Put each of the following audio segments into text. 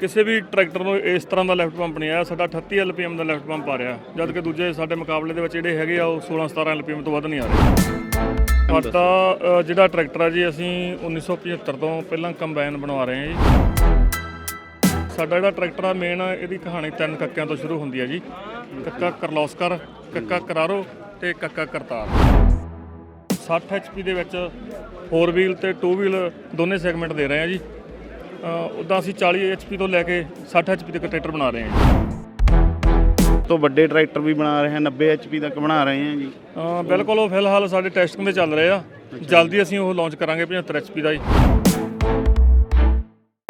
ਕਿਸੇ ਵੀ ਟਰੈਕਟਰ ਨੂੰ ਇਸ ਤਰ੍ਹਾਂ ਦਾ ਲੈਫਟ ਪੰਪ ਨਹੀਂ ਆਇਆ, ਸਾਡਾ 38 ਐਲਪੀਐਮ ਦਾ ਲੈਫਟ ਪੰਪ ਆ ਰਿਹਾ। ਜਦ ਕਿ ਦੂਜੇ ਸਾਡੇ ਮੁਕਾਬਲੇ ਦੇ ਵਿੱਚ ਜਿਹੜੇ ਹੈਗੇ ਆ, ਉਹ 16 17 ਐਲਪੀਐਮ ਤੋਂ ਵੱਧ ਨਹੀਂ ਆ ਰਹੇ। ਸਾਡਾ ਜਿਹੜਾ ਟਰੈਕਟਰ ਆ ਜੀ, ਅਸੀਂ 1975 ਤੋਂ ਪਹਿਲਾਂ ਕੰਬਾਈਨ ਬਣਵਾ ਰਹੇ ਹਾਂ ਜੀ। ਸਾਡਾ ਜਿਹੜਾ ਟਰੈਕਟਰ ਆ ਮੇਨ ਇਹਦੀ ਕਹਾਣੀ ਤਿੰਨ ਕੱਕਿਆਂ ਤੋਂ ਸ਼ੁਰੂ ਹੁੰਦੀ ਹੈ ਜੀ। ਕੱਕਾ ਕਰਲੋਸਕਰ, ਕੱਕਾ ਕਰਾਰੋ ਤੇ ਕੱਕਾ ਕਰਤਾਰ। 60 ਐਚਪੀ ਦੇ ਵਿੱਚ 4 ਵੀਲ ਤੇ 2 ਵੀਲ ਦੋਨੇ ਸੈਗਮੈਂਟ ਦੇ ਰਹੇ ਹਾਂ ਜੀ। ਉਦਾਂ ਅਸੀਂ 40 ਐਚਪੀ ਤੋਂ ਲੈ ਕੇ 60 ਐਚਪੀ ਤੱਕ ਟਰੈਕਟਰ ਬਣਾ ਰਹੇ ਹਾਂ ਜੀ। ਤੋਂ ਵੱਡੇ ਟਰੈਕਟਰ ਵੀ ਬਣਾ ਰਹੇ ਹਾਂ 90 ਐਚਪੀ ਤੱਕ ਬਣਾ ਰਹੇ ਹਾਂ ਜੀ। ਅ, ਬਿਲਕੁਲ ਉਹ ਫਿਲਹਾਲ ਸਾਡੇ ਟੈਸਟਿੰਗ ਦੇ ਚੱਲ ਰਹੇ ਆ। ਜਲਦੀ ਅਸੀਂ ਉਹ ਲਾਂਚ ਕਰਾਂਗੇ 75 ਐਚਪੀ ਦਾ ਜੀ।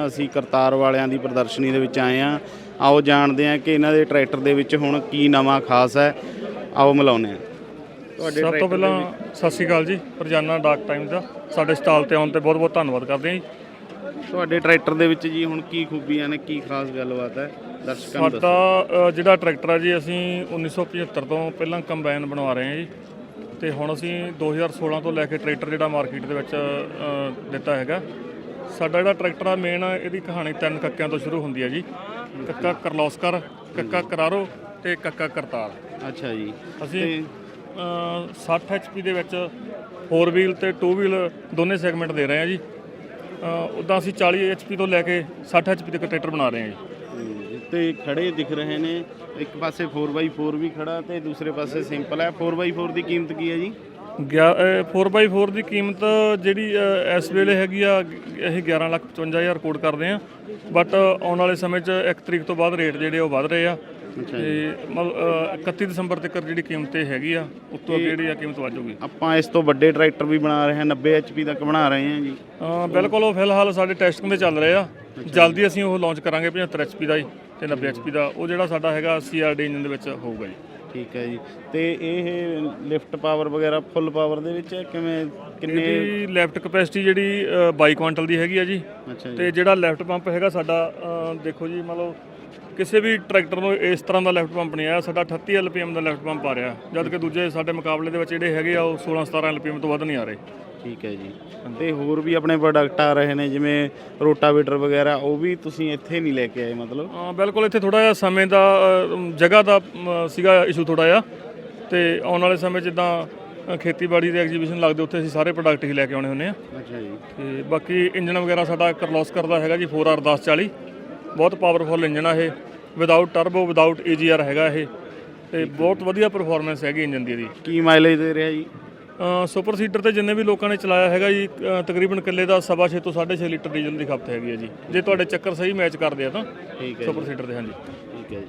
ਅਸੀਂ ਕਰਤਾਰ ਵਾਲਿਆਂ ਦੀ ਪ੍ਰਦਰਸ਼ਨੀ ਦੇ ਵਿੱਚ ਆਏ ਹਾਂ। ਆਓ ਜਾਣਦੇ ਹਾਂ ਕਿ ਇਹਨਾਂ ਦੇ ਟਰੈਕਟਰ ਦੇ ਵਿੱਚ ਹੁਣ ਕੀ ਨਵਾਂ ਖਾਸ ਹੈ। ਆਓ ਮਿਲਾਉਂਦੇ ਹਾਂ। ਤੁਹਾਡੇ ਸਭ ਤੋਂ ਪਹਿਲਾਂ ਸਤਿ ਸ਼੍ਰੀ ਅਕਾਲ ਜੀ ਰੋਜ਼ਾਨਾ ਡਾਕ ਟਾਈਮ ਦਾ। ਸਾਡੇ ਸਟਾਲ ਤੇ ਆਉਣ ਤੇ ਬਹੁਤ ਬਹੁਤ ਧੰਨਵਾਦ ਕਰਦੇ ਹਾਂ ਜੀ। ਤੁਹਾਡੇ ਟਰੈਕਟਰ ਦੇ ਵਿੱਚ ਜੀ ਹੁਣ ਕੀ ਖੂਬੀਆਂ ਨੇ ਕੀ ਖਾਸ ਗੱਲਬਾਤ ਹੈ? ਦਰਸ਼ਕਾਂ ਨੂੰ ਦੱਸੋ। ਸਾਡਾ ਅ, ਜਿਹੜਾ ਟਰੈਕਟਰ ਆ ਜੀ ਅਸੀਂ 1975 ਤੋਂ ਪਹਿਲਾਂ ਕੰਬਾਈਨ ਬਣਵਾ ਰਹੇ ਹਾਂ ਜੀ। ਤੇ ਹੁਣ ਅਸੀਂ 2016 ਤੋਂ ਲੈ ਕੇ ਟਰੈਕਟਰ ਜਿਹੜਾ ਮਾਰਕੀਟ ਦੇ ਵਿੱਚ ਅ, ਦਿੱਤਾ ਹੈਗਾ। ਸਾਡਾ ਜਿਹੜਾ ਟਰੈਕਟਰ ਆ ਮੇਨ ਇਹਦੀ ਕਹਾਣੀ ਤਿੰਨ ਕੱਕਿਆਂ ਤੋਂ ਸ਼ੁਰੂ ਹੁੰਦੀ ਹੈ ਜੀ। ਕੱਕਾ ਕਰਲੋਸਕਰ ਕੱਕਾ ਕਰਾਰੋ ਤੇ ਕੱਕਾ ਕਰਤਾਰ। ਅੱਛਾ ਜੀ। ਅਸੀਂ ਅ, 60 ਐਚਪੀ ਦੇ ਵਿੱਚ 4 ਵੀਲ ਤੇ 2 ਵੀਲ ਦੋਨੇ ਸੈਗਮੈਂਟ ਦੇ ਰਹੇ ਹਾਂ ਜੀ। ਉਦਾਂ ਅਸੀਂ 40 ਐਚਪੀ ਤੋਂ ਲੈ ਕੇ 60 ਐਚਪੀ ਤੱਕ ਟਰੈਕਟਰ ਬਣਾ ਰਹੇ ਹਾਂ ਜੀ। ਤੇ ਖੜੇ ਦਿਖ ਰਹੇ ਨੇ। ਇੱਕ ਪਾਸੇ 4x4 ਵੀ ਖੜਾ ਤੇ ਦੂਸਰੇ ਪਾਸੇ ਸਿੰਪਲ ਹੈ। 4x4 ਦੀ ਕੀਮਤ ਕੀ ਹੈ ਜੀ? ਗਿਆ- ਅ, 4x4 ਦੀ ਕੀਮਤ ਜਿਹੜੀ ਇਸ ਵੇਲੇ ਹੈਗੀ ਆ ਇਹ 11 ਲੱਖ 55000 ਕੋਡ ਕਰਦੇ ਆ ਬਟ ਆਉਣ ਵਾਲੇ ਸਮੇਂ 'ਚ 1 ਤਰੀਕ ਤੋਂ ਬਾਅਦ ਰੇਟ ਜਿਹੜੇ ਉਹ ਵਧ ਰਹੇ ਆ। ਤੇ ਮਤਲਬ ਅ, 31 ਦਸੰਬਰ ਤੱਕ ਜਿਹੜੀ ਕੀਮਤ ਇਹ ਹੈਗੀ ਆ ਉਤੋਂ ਅੱਗੇ ਜਿਹੜੀ ਆ ਕੀਮਤ ਵਧੂਗੀ ਆਪਾਂ ਇਸ ਤੋਂ ਵੱਡੇ ਟਰੈਕਟਰ ਵੀ ਬਣਾ ਰਹੇ ਹਾਂ 90 ਐਚਪੀ ਤੱਕ ਬਣਾ ਰਹੇ ਹਾਂ ਜੀ। ਅ, ਬਿਲਕੁਲ ਉਹ ਫਿਲਹਾਲ ਸਾਡੇ ਟੈਸਟਿੰਗ ਦੇ ਚੱਲ ਰਹੇ ਆ। ਜਲਦੀ ਅਸੀਂ ਉਹ ਲਾਂਚ ਕਰਾਂਗੇ 75 ਐਚਪੀ ਦਾ ਜੀ ਤੇ 90 ਐਚਪੀ ਦਾ। ਉਹ ਜਿਹੜਾ ਸਾਡਾ ਹੈਗਾ ਸੀਆਰਡੀ ਇੰਜਨ ਦੇ ਵਿੱਚ ਹੋਊਗਾ ਜੀ। ਠੀਕ ਹੈ ਜੀ। ਤੇ ਇਹ ਲਿਫਟ ਪਾਵਰ ਵਗੈਰਾ ਫੁੱਲ ਪਾਵਰ ਦੇ ਵਿੱਚ ਹੈ? ਕਿਵੇਂ ਕਿੰਨੇ ਇਹਦੀ ਲੈਫਟ ਕਪੈਸਿਟੀ ਜਿਹੜੀ ਅ, 22 ਕੁਆਂਟਲ ਦੀ ਹੈਗੀ ਆ ਜੀ। ਤੇ ਜਿਹੜਾ ਲੈਫਟ ਪੰਪ ਹੈਗਾ ਸਾਡਾ ਦੇਖੋ ਜੀ ਮਤਲਬ ਕਿਸੇ ਵੀ ਟਰੈਕਟਰ ਨੂੰ ਇਸ ਤਰ੍ਹਾਂ ਦਾ ਲੈਫਟ ਪੰਪ ਨਹੀਂ ਆਇਆ ਸਾਡਾ 38 ਐਲਪੀਐਮ ਦਾ ਲੈਫਟ ਪੰਪ ਆ ਰਿਹਾ ਜਦ ਕਿ ਦੂਜੇ ਸਾਡੇ ਮੁਕਾਬਲੇ ਦੇ ਵਿੱਚ ਜਿਹੜੇ ਹੈਗੇ ਆ ਉਹ 16 17 ਐਲਪੀਐਮ ਤੋਂ ਵੱਧ ਨਹੀਂ ਆ ਰਹੇ। ਠੀਕ ਹੈ ਜੀ। ਤੇ ਹੋਰ ਵੀ ਆਪਣੇ ਪ੍ਰੋਡਕਟ ਆ ਰਹੇ ਨੇ ਜਿਵੇਂ ਰੋਟਾਵੇਟਰ ਵਗੈਰਾ ਉਹ ਵੀ ਤੁਸੀਂ ਇੱਥੇ ਨਹੀਂ ਲੈ ਕੇ ਆਏ ਮਤਲਬ? ਅ, ਬਿਲਕੁਲ ਇੱਥੇ ਥੋੜਾ ਜਿਹਾ ਸਮੇਂ ਦਾ ਅ, ਜਗ੍ਹਾ ਦਾ ਅ, ਸੀਗਾ ਇਸ਼ੂ ਥੋੜਾ ਜਿਹਾ। ਤੇ ਆਉਣ ਵਾਲੇ ਸਮੇਂ 'ਚ ਜਿੱਦਾਂ ਅ, ਖੇਤੀਬਾੜੀ ਦੇ ਐਗਜ਼ੀਬਿਸ਼ਨ ਲੱਗਦੇ ਉੱਥੇ ਅਸੀਂ ਸਾਰੇ ਪ੍ਰੋਡਕਟ ਹੀ ਲੈ ਕੇ ਆਉਣੇ ਹੁੰਦੇ ਆ। ਅੱਛਾ ਜੀ। ਤੇ ਬਾਕੀ ਇੰਜਨ ਵਗੈਰਾ ਸਾਡਾ ਕਰਲੋਸਕਰ ਦਾ ਹੈਗਾ ਜੀ 4R1040 ਬਹੁਤ ਪਾਵਰਫੁਲ ਇੰਜਨ ਆ ਇਹ। ਵਿਦਆਊਟ ਟਰਬੋ ਵਿਦਆਊਟ ਏਜੀਆਰ ਹੈਗਾ ਇਹ। ਤੇ ਬਹੁਤ ਵਧੀਆ ਪਰਫਾਰਮੈਂਸ ਹੈਗੀ ਇੰਜਨ ਦੀ ਇਹਦੀ। ਕੀ ਮਾਈਲੇਜ ਦੇ ਰਿਹਾ ਜੀ? ਸੁਪਰ ਸੀਡਰ ਤੇ ਜਿੰਨੇ ਵੀ ਲੋਕਾਂ ਨੇ ਚਲਾਇਆ ਹੈਗਾ ਜੀ ਤਕਰੀਬਨ ਕਿੱਲੇ ਦਾ ਸਵਾ ਛੇ ਤੋਂ 6.5 ਲੀਟਰ ਡੀਜ਼ਲ ਦੀ ਖਪਤ ਹੈਗੀ ਹੈ ਜੀ। ਜੇ ਤੁਹਾਡੇ ਚੱਕਰ ਸਹੀ ਮੈਚ ਕਰਦੇ ਆ ਤਾਂ ਠੀਕ ਹੈ ਸੁਪਰ ਸੀਡਰ ਦੇ ਹਾਂਜੀ। ਠੀਕ ਹੈ ਜੀ।